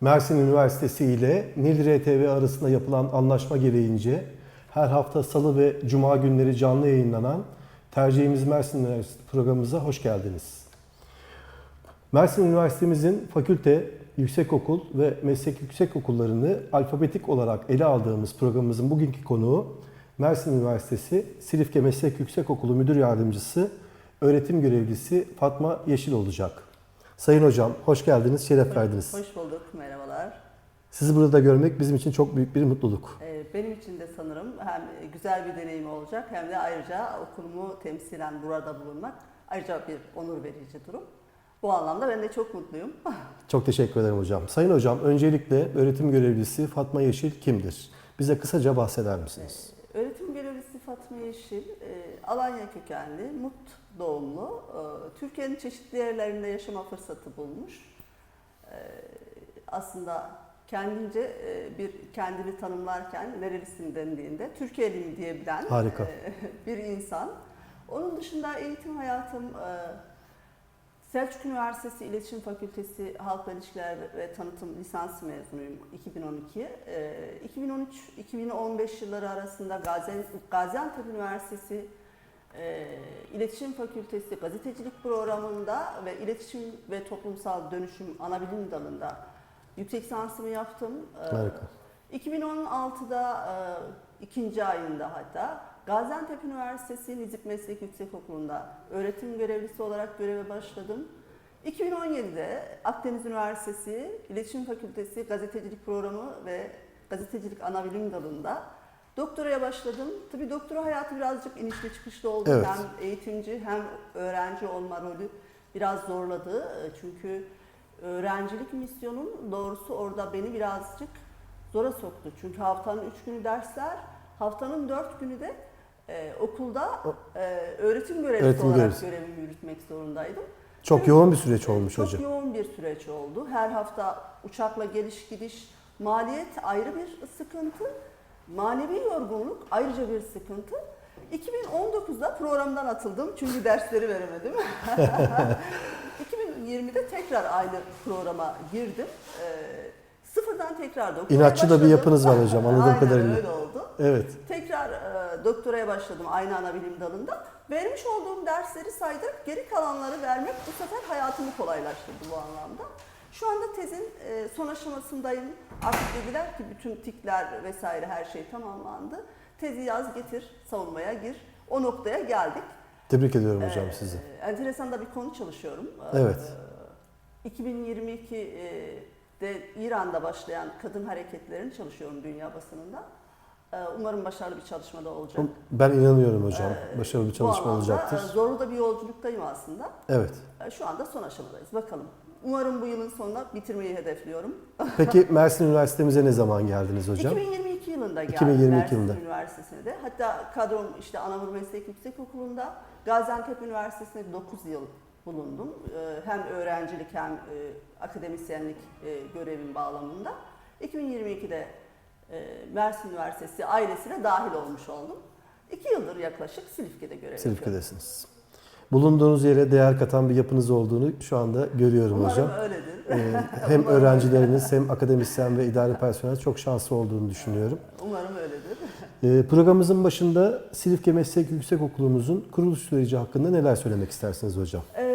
Mersin Üniversitesi ile Nil RTV arasında yapılan anlaşma gereğince her hafta salı ve cuma günleri canlı yayınlanan Tercihimiz Mersin Üniversitesi programımıza hoş geldiniz. Mersin Üniversitemizin fakülte, yüksekokul ve meslek yüksekokullarını alfabetik olarak ele aldığımız programımızın bugünkü konuğu Mersin Üniversitesi Silifke Meslek Yüksekokulu Müdür Yardımcısı, öğretim görevlisi Fatma Yeşil olacak. Sayın hocam hoş geldiniz, şeref verdiniz. Hoş bulduk, merhabalar. Sizi burada görmek bizim için çok büyük bir mutluluk. Ee, Benim için de sanırım hem güzel bir deneyim olacak hem de ayrıca okulumu temsilen burada bulunmak ayrıca bir onur verici durum. Bu anlamda ben de çok mutluyum. Çok teşekkür ederim hocam. Sayın hocam öncelikle öğretim görevlisi Fatma Yeşil kimdir? Bize kısaca bahseder misiniz? Öğretim görevlisi Fatma Yeşil, e, Alanya kökenli, Mut doğumlu, e, Türkiye'nin çeşitli yerlerinde yaşama fırsatı bulmuş. E, Aslında kendince e, bir kendini tanımlarken nerelisin dendiğinde Türkiye'liyim diyebilen Harika. bir insan. Onun dışında eğitim hayatım Selçuk Üniversitesi İletişim Fakültesi Halkla İlişkiler ve Tanıtım lisans mezunuyum 2012. Ee, 2013-2015 yılları arasında Gazi- Gaziantep Üniversitesi e, İletişim Fakültesi Gazetecilik Programı'nda ve İletişim ve Toplumsal Dönüşüm Anabilim Dalı'nda yüksek lisansımı yaptım. Ee, Harika. 2016'da e, ikinci ayında hatta Gaziantep Üniversitesi Nizip Meslek Yüksekokulu'nda öğretim görevlisi olarak göreve başladım. 2017'de Akdeniz Üniversitesi İletişim Fakültesi Gazetecilik Programı ve Gazetecilik Anabilim Dalı'nda doktoraya başladım. Tabii doktora hayatı birazcık inişli çıkışlı oldu. Evet. Hem eğitimci hem öğrenci olma rolü biraz zorladı. Çünkü öğrencilik misyonun doğrusu orada beni birazcık zora soktu. Çünkü haftanın üç günü dersler, haftanın dört günü de e, okulda e, öğretim görevlisi Öğretim olarak görevlisi. görevimi yürütmek zorundaydım. Çok yoğun bir süreç olmuş Çok hocam. yoğun bir süreç oldu. Her hafta uçakla geliş gidiş, maliyet ayrı bir sıkıntı, manevi yorgunluk ayrıca bir sıkıntı. 2019'da programdan atıldım çünkü dersleri veremedim. 2020'de tekrar aynı programa girdim. Ee, sıfırdan tekrar doktoraya İnatçı da bir başladım. yapınız var hocam, anladığım Aynen kadarıyla. öyle oldu. Evet. Tekrar e, doktoraya başladım aynı ana bilim dalında. Vermiş olduğum dersleri saydık, geri kalanları vermek bu sefer hayatımı kolaylaştırdı bu anlamda. Şu anda tezin e, son aşamasındayım. Artık dediler ki bütün tikler vesaire her şey tamamlandı. Tezi yaz getir, savunmaya gir. O noktaya geldik. Tebrik ediyorum hocam Ee, sizi. Enteresan da bir konu çalışıyorum. Evet. Ee, 2022'de İran'da başlayan kadın hareketlerini çalışıyorum dünya basınında. Umarım başarılı bir çalışmada olacak. Ben inanıyorum hocam. Başarılı bir çalışma olacaktır. e, Zorlu da bir yolculuktayım aslında. Evet. Şu anda son aşamadayız. Bakalım. Umarım bu yılın sonunda bitirmeyi hedefliyorum. Peki Mersin Üniversitemize ne zaman geldiniz hocam? 2022 yılında geldim 2022 Mersin yılında. Üniversitesi'ne de. Hatta kadrom işte Anamur Meslek Yüksekokulu'nda Gaziantep Üniversitesi'nde 9 yıl bulundum. Ee, Hem öğrencilik hem e, akademisyenlik e, görevim bağlamında. 2022'de e, Mersin Üniversitesi ailesine dahil olmuş oldum. 2 yıldır yaklaşık Silifke'de görev yapıyorum. Silifke'desiniz. Bulunduğunuz yere değer katan bir yapınız olduğunu şu anda görüyorum Umarım hocam. öyledir. Ee, hem Umarım öğrencileriniz hem akademisyen ve idari personel çok şanslı olduğunu düşünüyorum. Umarım öyledir. Ee, Programımızın başında Silifke Meslek Yüksekokulu'muzun kuruluş süreci hakkında neler söylemek istersiniz hocam? Yüksekokulumuzun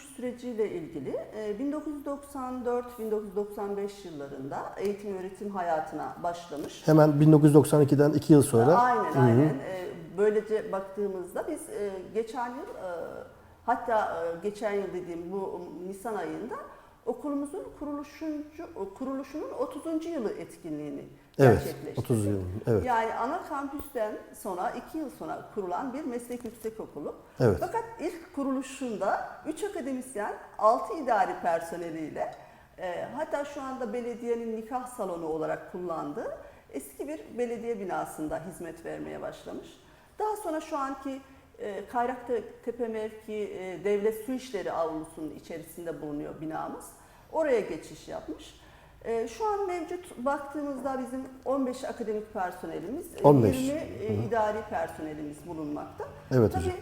kuruluş süreciyle ilgili e, 1994-1995 yıllarında eğitim öğretim hayatına başlamış. Hemen 1992'den 2 yıl sonra Aynen Hı hı. aynen. Ee, Böylece baktığımızda biz e, geçen yıl e, hatta e, geçen yıl dediğim bu Nisan ayında okulumuzun kuruluşuncu, kuruluşunun 30. yılı etkinliğini evet gerçekleştirdik. 30 yıl. Evet. Yani ana kampüsten sonra iki yıl sonra kurulan bir meslek yüksekokulu. Evet. Fakat ilk kuruluşunda 3 akademisyen, 6 idari personeliyle e, hatta şu anda belediyenin nikah salonu olarak kullandığı eski bir belediye binasında hizmet vermeye başlamış. Daha sonra şu anki e, Kayraktepe mevki e, devlet su işleri avlusunun içerisinde bulunuyor binamız. Oraya geçiş yapmış. E, şu an mevcut baktığımızda bizim 15 akademik personelimiz, e, 15. 20 e, idari personelimiz bulunmakta. Evet Tabii hocam.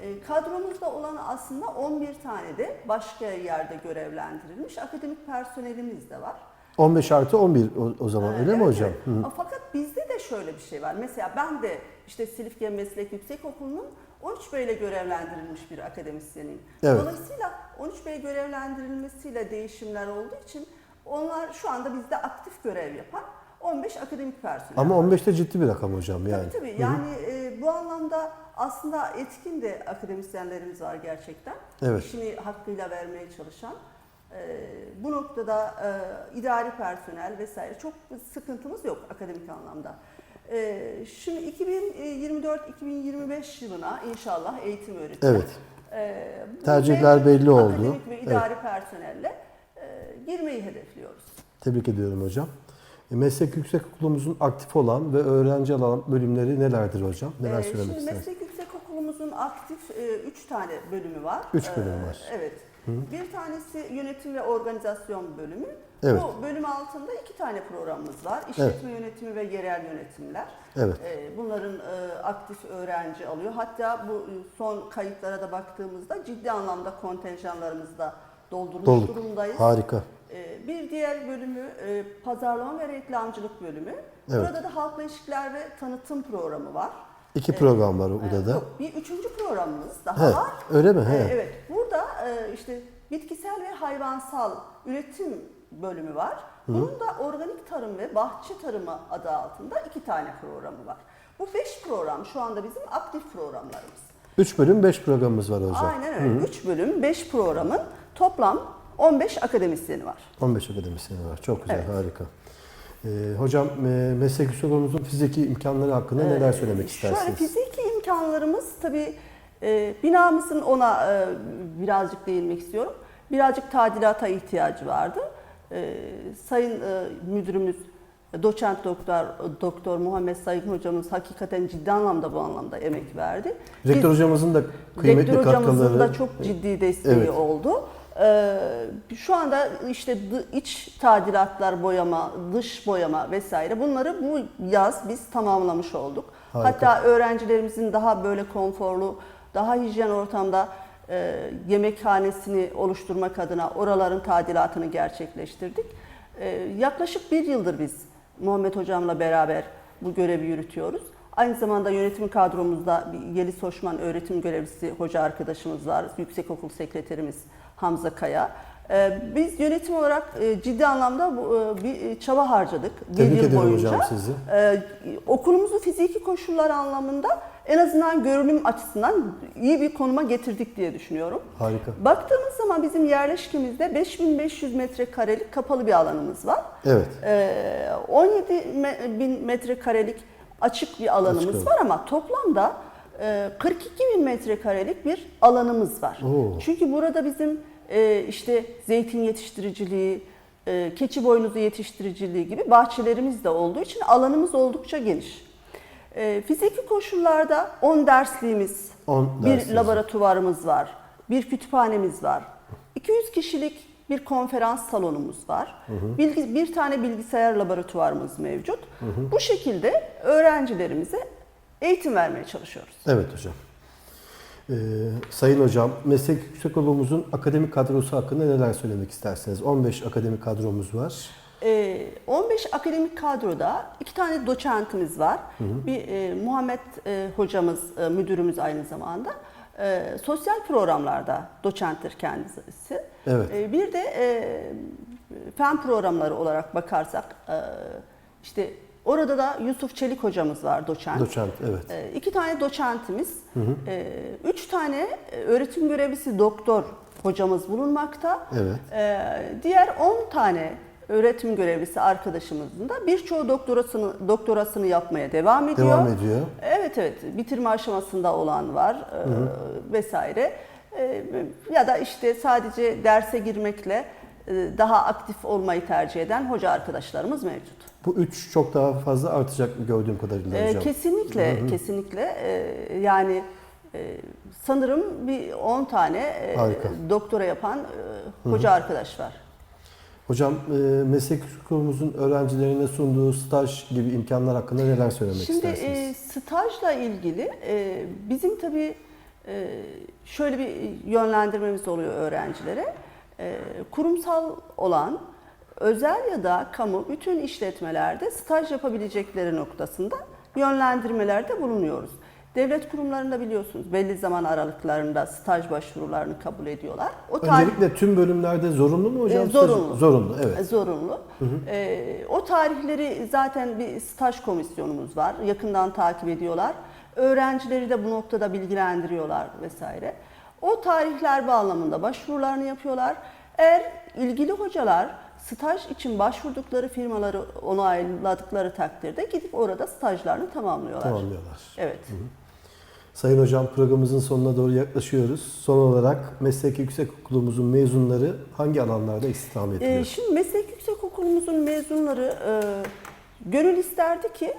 E, kadromuzda olan aslında 11 tane de başka yerde görevlendirilmiş akademik personelimiz de var. 15 artı 11 o, o zaman öyle mi evet, hocam? evet. Hı. Fakat bizde de şöyle bir şey var. Mesela ben de işte Silifke Meslek Yüksekokulu'nun 13 Bey ile görevlendirilmiş bir akademisyenim. Evet. Dolayısıyla 13 Bey görevlendirilmesiyle değişimler olduğu için onlar şu anda bizde aktif görev yapan 15 akademik personel. Ama var. 15 de ciddi bir rakam hocam yani. Tabii tabii. Yani e, bu anlamda aslında etkin de akademisyenlerimiz var gerçekten. Evet. İşini hakkıyla vermeye çalışan. E, bu noktada e, idari personel vesaire çok sıkıntımız yok akademik anlamda. E, şimdi 2024-2025 yılına inşallah eğitim öğretim. Evet. E, bu Tercihler belli oldu. Akademik ve idari personelle e, girmeyi hedefliyoruz. Tebrik ediyorum hocam. E, Meslek Yüksekokulumuzun aktif olan ve öğrenci alan bölümleri nelerdir hocam? Neler Ee, söylemek istersiniz? Meslek Yüksekokulumuzun aktif 3 tane bölümü var. Üç bölüm Ee, var. Evet. Bir tanesi yönetim ve organizasyon bölümü. Evet. Bu bölüm altında iki tane programımız var. İşletme yönetimi ve yerel yönetimler. Evet. Ee, Bunların e, aktif öğrenci alıyor. Hatta bu e, son kayıtlara da baktığımızda ciddi anlamda kontenjanlarımızı da doldurmuş Dolduk. durumdayız. Harika. Ee, Bir diğer bölümü e, pazarlama ve reklamcılık bölümü. Evet. Burada da halkla ilişkiler ve tanıtım programı var. İki program var burada da. Yok, bir üçüncü programımız daha He, var. öyle mi? He. Ee, Evet, burada e, işte bitkisel ve hayvansal üretim bölümü var. Bunun da organik tarım ve bahçe tarımı adı altında iki tane programı var. Bu beş program şu anda bizim aktif programlarımız. 3 bölüm 5 programımız var hocam. Aynen öyle. Üç bölüm, beş programın toplam 15 akademisyeni var. 15 akademisyeni var. Çok güzel, Evet. harika. Ee, hocam e, meslek yüksekokulumuzun fiziki imkanları hakkında neler söylemek istersiniz? Ee, Şöyle fiziki imkanlarımız tabii e, binamızın ona e, birazcık değinmek istiyorum. Birazcık tadilata ihtiyacı vardı. Sayın müdürümüz doçent doktor doktor Muhammed Sayın hocamız hakikaten ciddi anlamda bu anlamda emek verdi. Biz- Rektör hocamızın da kıymetli Rektör hocamızın katkıları. da çok ciddi desteği Evet. oldu. Ee, şu anda işte iç tadilatlar boyama, dış boyama vesaire bunları bu yaz biz tamamlamış olduk. Harika. Hatta öğrencilerimizin daha böyle konforlu, daha hijyen ortamda e, yemekhanesini oluşturmak adına oraların tadilatını gerçekleştirdik. E, yaklaşık bir yıldır biz Muhammed Hocam'la beraber bu görevi yürütüyoruz. Aynı zamanda yönetim kadromuzda Yeliz Hoşman öğretim görevlisi hoca arkadaşımız var. Yüksekokul sekreterimiz Hamza Kaya. Ee, Biz yönetim olarak e, ciddi anlamda e, bir çaba harcadık bir Tebrik yıl ediyorum boyunca. hocam sizi. Ee, Okulumuzu fiziki koşullar anlamında en azından görünüm açısından iyi bir konuma getirdik diye düşünüyorum. Harika. Baktığımız zaman bizim yerleşkemizde 5500 metrekarelik kapalı bir alanımız var. Evet. Ee, 17 me- bin metrekarelik açık bir alanımız Açık var ama toplamda e, 42 bin metrekarelik bir alanımız var. Oo. Çünkü burada bizim e, işte zeytin yetiştiriciliği, e, keçi boynuzu yetiştiriciliği gibi bahçelerimiz de olduğu için alanımız oldukça geniş. E, Fiziki koşullarda 10 dersliğimiz, 10 bir laboratuvarımız var, bir kütüphanemiz var. 200 kişilik bir konferans salonumuz var. Bilgi, bir tane bilgisayar laboratuvarımız mevcut. Bu şekilde öğrencilerimize eğitim vermeye çalışıyoruz. Evet hocam. Ee, sayın hocam, meslek yüksekokulumuzun akademik kadrosu hakkında neler söylemek istersiniz? 15 akademik kadromuz var. Ee, 15 akademik kadroda iki tane doçentimiz var. Bir e, Muhammed e, hocamız, e, müdürümüz aynı zamanda. E, sosyal programlarda doçenttir kendisi. Evet. E, bir de e, fen programları olarak bakarsak e, işte orada da Yusuf Çelik hocamız var doçent. Doçent, evet. E, iki tane doçentimiz, e, üç tane öğretim görevlisi doktor hocamız bulunmakta. Evet. E, diğer 10 tane öğretim görevlisi arkadaşımızın da birçoğu doktorasını doktorasını yapmaya devam ediyor. Devam ediyor. Evet evet bitirme aşamasında olan var e, vesaire. E, ya da işte sadece derse girmekle e, daha aktif olmayı tercih eden hoca arkadaşlarımız mevcut. Bu üç çok daha fazla artacak gördüğüm kadarıyla Ee, hocam. kesinlikle, kesinlikle. Ee, yani e, sanırım bir 10 tane e, Harika. doktora yapan e, hoca arkadaş var. Hocam e, meslek yüksekokulumuzun öğrencilerine sunduğu staj gibi imkanlar hakkında neler söylemek Şimdi istersiniz? e, stajla ilgili e, bizim tabii e, şöyle bir yönlendirmemiz oluyor öğrencilere. E, kurumsal olan özel ya da kamu bütün işletmelerde staj yapabilecekleri noktasında yönlendirmelerde bulunuyoruz. Devlet kurumlarında biliyorsunuz belli zaman aralıklarında staj başvurularını kabul ediyorlar. O tarih- Öncelikle tüm bölümlerde zorunlu mu hocam? E, zorunlu. Zorunlu, evet. E, Zorunlu. E, o tarihleri zaten bir staj komisyonumuz var. Yakından takip ediyorlar. Öğrencileri de bu noktada bilgilendiriyorlar vesaire. O tarihler bağlamında başvurularını yapıyorlar. Eğer ilgili hocalar staj için başvurdukları firmaları onayladıkları takdirde gidip orada stajlarını tamamlıyorlar. Tamamlıyorlar. Evet. Sayın hocam programımızın sonuna doğru yaklaşıyoruz. Son olarak meslek yüksekokulumuzun mezunları hangi alanlarda istihdam ediliyor? Ee, şimdi meslek yüksekokulumuzun mezunları e, gönül isterdi ki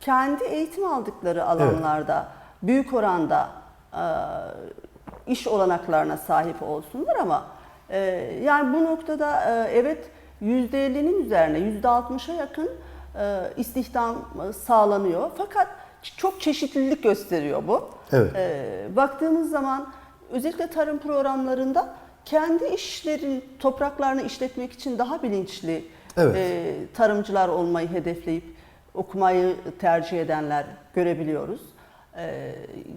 kendi eğitim aldıkları alanlarda büyük oranda e, iş olanaklarına sahip olsunlar ama e, yani bu noktada e, evet %50'nin üzerine %60'a yakın e, istihdam e, sağlanıyor. Fakat çok çeşitlilik gösteriyor bu. Evet. Ee, baktığımız zaman özellikle tarım programlarında kendi işlerin topraklarını işletmek için daha bilinçli Evet. e, tarımcılar olmayı hedefleyip okumayı tercih edenler görebiliyoruz.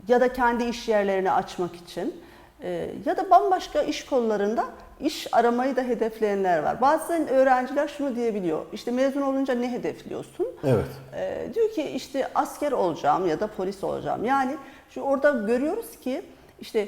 Ya da kendi iş yerlerini açmak için e, ya da bambaşka iş kollarında iş aramayı da hedefleyenler var. Bazen öğrenciler şunu diyebiliyor. İşte mezun olunca ne hedefliyorsun? Evet. Ee, diyor ki işte asker olacağım ya da polis olacağım. Yani şu orada görüyoruz ki işte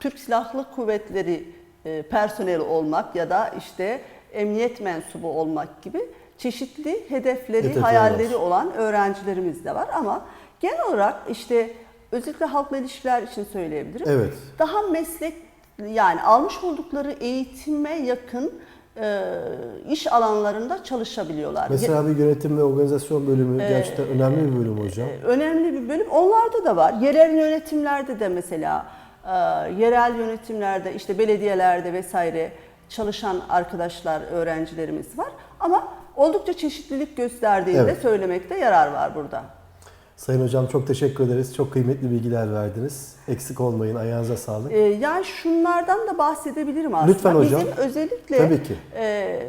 Türk Silahlı Kuvvetleri e, personeli olmak ya da işte emniyet mensubu olmak gibi çeşitli hedefleri, Hedefler hayalleri var. olan öğrencilerimiz de var ama genel olarak işte özellikle halkla ilişkiler için söyleyebilirim. Evet. Daha meslek yani almış oldukları eğitime yakın e, iş alanlarında çalışabiliyorlar. Mesela bir yönetim ve organizasyon bölümü Ee, gerçekten önemli bir bölüm hocam. Ee, önemli bir bölüm. Onlarda da var. Yerel yönetimlerde de mesela e, yerel yönetimlerde işte belediyelerde vesaire çalışan arkadaşlar, öğrencilerimiz var. Ama oldukça çeşitlilik gösterdiğini de Evet. söylemekte yarar var burada. Sayın hocam çok teşekkür ederiz. Çok kıymetli bilgiler verdiniz. Eksik olmayın. Ayağınıza sağlık. Ee, yani şunlardan da bahsedebiliriz aslında. Lütfen hocam. Bizim özellikle Tabii ki. e,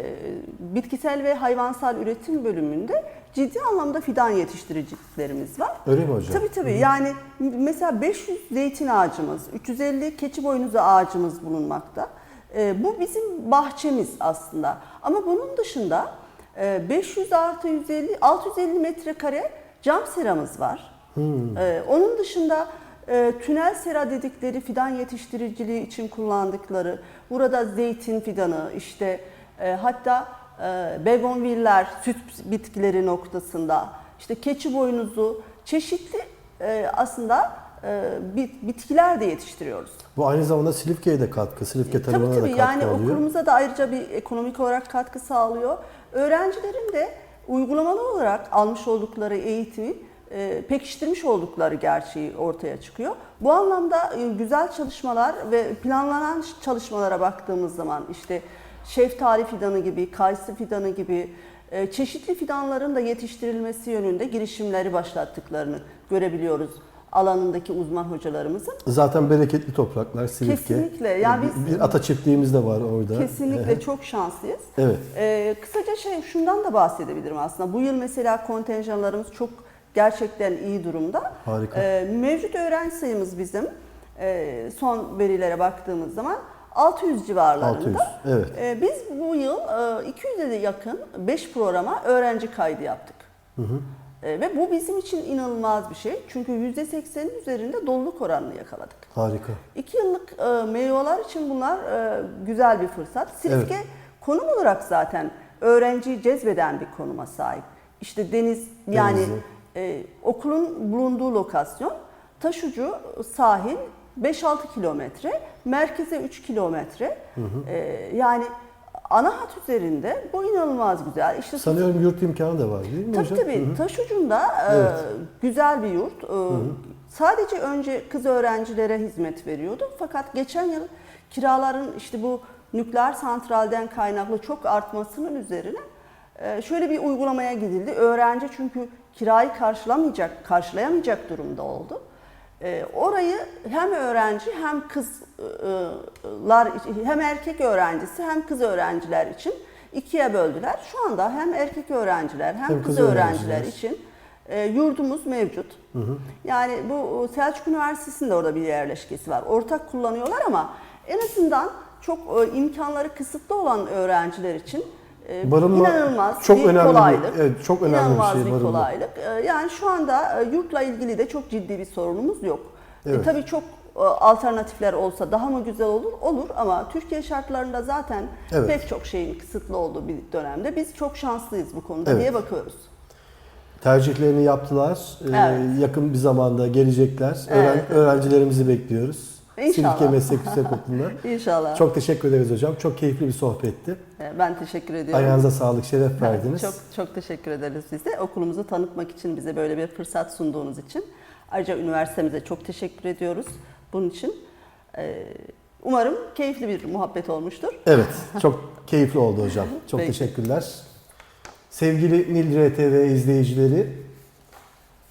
bitkisel ve hayvansal üretim bölümünde ciddi anlamda fidan yetiştiricilerimiz var. Öyle mi hocam? Tabii tabii. Yani m- mesela 500 zeytin ağacımız, 350 keçi boynuzu ağacımız bulunmakta. Ee, bu bizim bahçemiz aslında. Ama bunun dışında e, 500 artı 150, 650 metrekare cam seramız var. Ee, onun dışında e, tünel sera dedikleri fidan yetiştiriciliği için kullandıkları, burada zeytin fidanı, işte e, hatta e, begonviller, süt bitkileri noktasında, işte keçi boynuzu, çeşitli e, aslında e, bit- bitkiler de yetiştiriyoruz. Bu aynı zamanda Silifke'ye de katkı, Silifke tarımına Tabii tabii da katkı yani alıyor. okulumuza da ayrıca bir ekonomik olarak katkı sağlıyor. Öğrencilerin de uygulamalı olarak almış oldukları eğitimi e, pekiştirmiş oldukları gerçeği ortaya çıkıyor. Bu anlamda e, güzel çalışmalar ve planlanan çalışmalara baktığımız zaman işte şeftali fidanı gibi, kayısı fidanı gibi e, çeşitli fidanların da yetiştirilmesi yönünde girişimleri başlattıklarını görebiliyoruz alanındaki uzman hocalarımızın. Zaten bereketli topraklar Silifke. Kesinlikle. Yani Bir- biz- bir ata çiftliğimiz de var orada. Kesinlikle çok şanslıyız. Evet. Ee, kısaca şey şundan da bahsedebilirim aslında. Bu yıl mesela kontenjanlarımız çok gerçekten iyi durumda. Harika. Ee, mevcut öğrenci sayımız bizim e, son verilere baktığımız zaman 600 civarlarında. 600. Evet. Ee, biz bu yıl e, 200'e de yakın 5 programa öğrenci kaydı yaptık. Ee, ve bu bizim için inanılmaz bir şey. Çünkü %80'in üzerinde doluluk oranını yakaladık. Harika. İki yıllık e, meyveler için bunlar e, güzel bir fırsat. Silifke konum olarak zaten öğrenciyi cezbeden bir konuma sahip. İşte deniz yani Denizli. e, okulun bulunduğu lokasyon taşucu sahil 5-6 kilometre, merkeze 3 kilometre. E, yani ana hat üzerinde bu inanılmaz güzel. İşte Sanıyorum yurt imkanı da var değil mi Tabii hocam? tabii. Taş ucunda e, Evet. güzel bir yurt. E, Sadece önce kız öğrencilere hizmet veriyordu. Fakat geçen yıl kiraların işte bu nükleer santralden kaynaklı çok artmasının üzerine e, şöyle bir uygulamaya gidildi. Öğrenci çünkü kirayı karşılamayacak, karşılayamayacak durumda oldu. E, orayı hem öğrenci hem kızlar hem erkek öğrencisi hem kız öğrenciler için ikiye böldüler. Şu anda hem erkek öğrenciler hem, Hem kız, kız öğrenciler, için e, yurdumuz mevcut. Yani bu Selçuk Üniversitesi'nin de orada bir yerleşkesi var. Ortak kullanıyorlar ama en azından çok e, imkanları kısıtlı olan öğrenciler için e, Barınma inanılmaz çok bir önemli bir- kolaylık. evet, çok önemli bir İnanılmaz şey bir barınma. kolaylık. E, Yani şu anda e, yurtla ilgili de çok ciddi bir sorunumuz yok. E, Evet. tabii çok e, alternatifler olsa daha mı güzel olur? Olur ama Türkiye şartlarında zaten Evet. pek çok şeyin kısıtlı olduğu bir dönemde biz çok şanslıyız bu konuda Evet. diye bakıyoruz. Tercihlerini yaptılar. Ee, Evet. Yakın bir zamanda gelecekler. Öğren- Evet. öğrencilerimizi bekliyoruz. İnşallah. Silifke Meslek Yüksekokulu'na. İnşallah. Çok teşekkür ederiz hocam. Çok keyifli bir sohbetti. E, Ben teşekkür ediyorum. Ayağınıza sağlık, şeref verdiniz. Çok çok teşekkür ederiz size. Okulumuzu tanıtmak için bize böyle bir fırsat sunduğunuz için. Ayrıca üniversitemize çok teşekkür ediyoruz bunun için. Ee, Umarım keyifli bir muhabbet olmuştur. Evet, çok keyifli oldu hocam. Çok Peki. teşekkürler. Sevgili Nil RTV izleyicileri,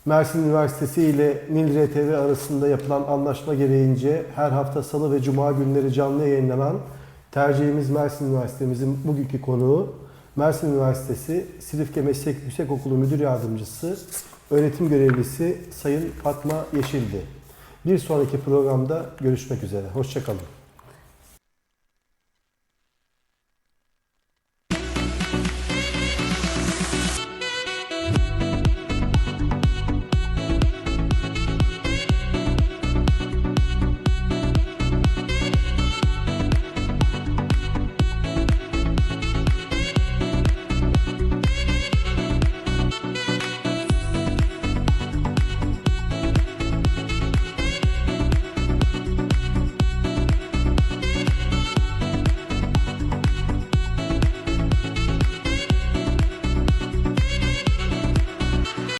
Mersin Üniversitesi ile Nil RTV arasında yapılan anlaşma gereğince her hafta salı ve cuma günleri canlı yayınlanan Tercihimiz Mersin Üniversitemizin bugünkü konuğu Mersin Üniversitesi Silifke Meslek Yüksekokulu Müdür Yardımcısı, öğretim görevlisi Sayın Fatma Yeşildi. Bir sonraki programda görüşmek üzere. Hoşçakalın.